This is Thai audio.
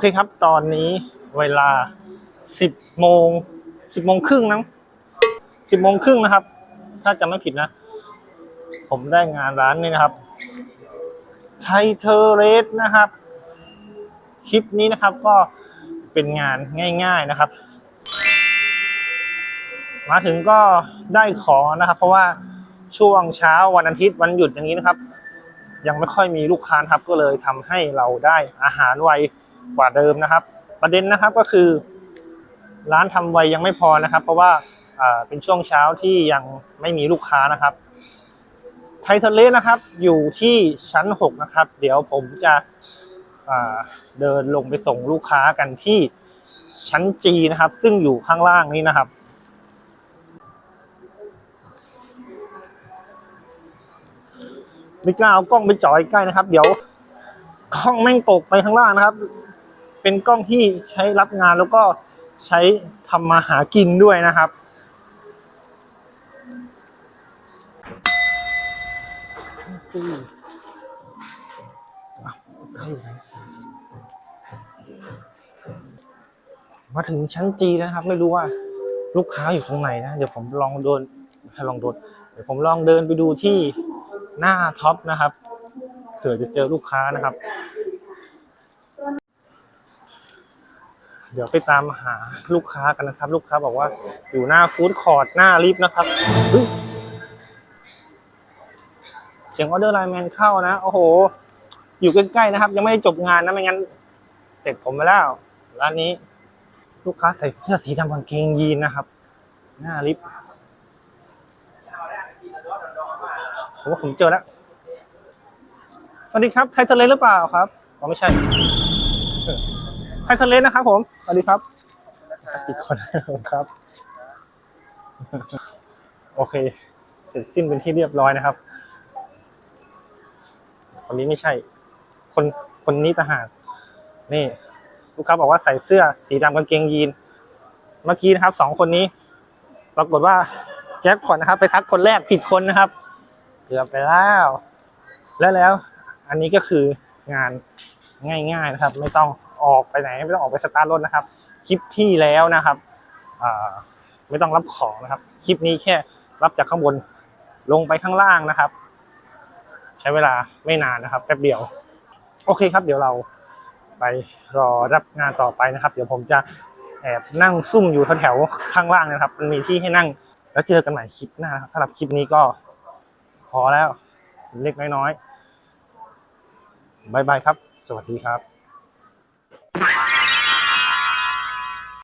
เคครับ ตอนนี้เวลาสิบโมงสิบโมงครึ่งนะสิบโมงครึ่งนะครับ ถ้าจะไม่ผิดนะ ผมได้งานร้านนี้นะครับไทเทอร์เรสนะครับ คลิปนี้นะครับก็เป็นงานง่าย ๆนะครับ มาถึงก็ได้ของนะครับ เพราะว่าช่วงเช้าวันอาทิตย์วันหยุดอย่างนี้นะครับ ยังไม่ค่อยมีลูกค้านะครับก็เลยทำให้เราได้อาหารไว กว่าเดิมนะครับ ประเด็นนะครับก็คือ ร้านทำไวยังไม่พอนะครับ เพราะว่าเป็นช่วงเช้าที่ยังไม่มีลูกค้านะครับไททะเลนะครับอยู่ที่ชั้นหกนะครับ เดี๋ยวผมจะเดินลงไปส่งลูกค้ากันที่ชั้นจีนะครับ ซึ่งอยู่ข้างล่างนี้นะครับ ไม่กล้าเอากล้องไปจ่อยใกล้นะครับ เดี๋ยวกล้องแม่งตกไปข้างล่างนะครับ เป็นกล้องที่ใช้รับงานแล้วก็ใช้ทำมาหากินด้วยนะครับ มาถึงชั้นจีนะครับ ไม่รู้ว่าลูกค้าอยู่ตรงไหนนะ เดี๋ยวผมลองเดินให้ลองโดนเดี๋ยวผมลองเดินไปดูที่หน้าท็อปนะครับเผื่อจะเจอลูกค้านะครับ เดี๋ยวไปตามหาลูกค้ากันนะครับ ลูกค้าบอกว่าอยู่หน้าฟู้ดคอร์ทหน้าลิฟต์นะครับเสียงออเดอร์ไลน์แมนเข้านะ โอ้โห อยู่ใกล้ๆนะครับ ยังไม่ได้จบงานนะไม่งั้น เสร็จผมไปแล้วร้านนี้ ลูกค้าใส่เสื้อสีดำกางเกงยีนนะครับ หน้าลิฟต์ผมว่าผมเจอแล้วสวัสดีครับไทยทะเลหรือเปล่าครับอ๋อไม่ใช่ ไทยทเลนะครับผมสวัสดีครับอีกคนครับ โอเค เสร็จสิ้นเป็นที่เรียบร้อยนะครับคนนี้ไม่ใช่ คนคนนี้ต่างหากนี่ ลูกค้าบอกว่าใส่เสื้อสีดำกางเกงยีน เมื่อกี้นะครับสองคนนี้ ปรากฏว่าแจ็คพอตนะครับ ไปทักคนแรกผิดคนนะครับเกือบไปแล้ว แล้วแล้ว อันนี้ก็คืองานง่ายๆนะครับ ไม่ต้อง ออกไปไหนไม่ต้องออกไปสตาร์ทรถนะครับ คลิปที่แล้วนะครับไม่ต้องรับของนะครับ คลิปนี้แค่รับจากข้างบนลงไปข้างล่างนะครับ ใช้เวลาไม่นานนะครับแป๊บเดียว โอเคครับ เดี๋ยวเราไปรอรับงานต่อไปนะครับ เดี๋ยวผมจะแอบนั่งซุ่มอยู่แถวๆข้างล่างนะครับ มันมีที่ให้นั่ง แล้วเจอกันใหม่คลิปหน้าครับสำหรับคลิปนี้ก็พอแล้วเล็กน้อยๆบายบายครับ สวัสดีครับ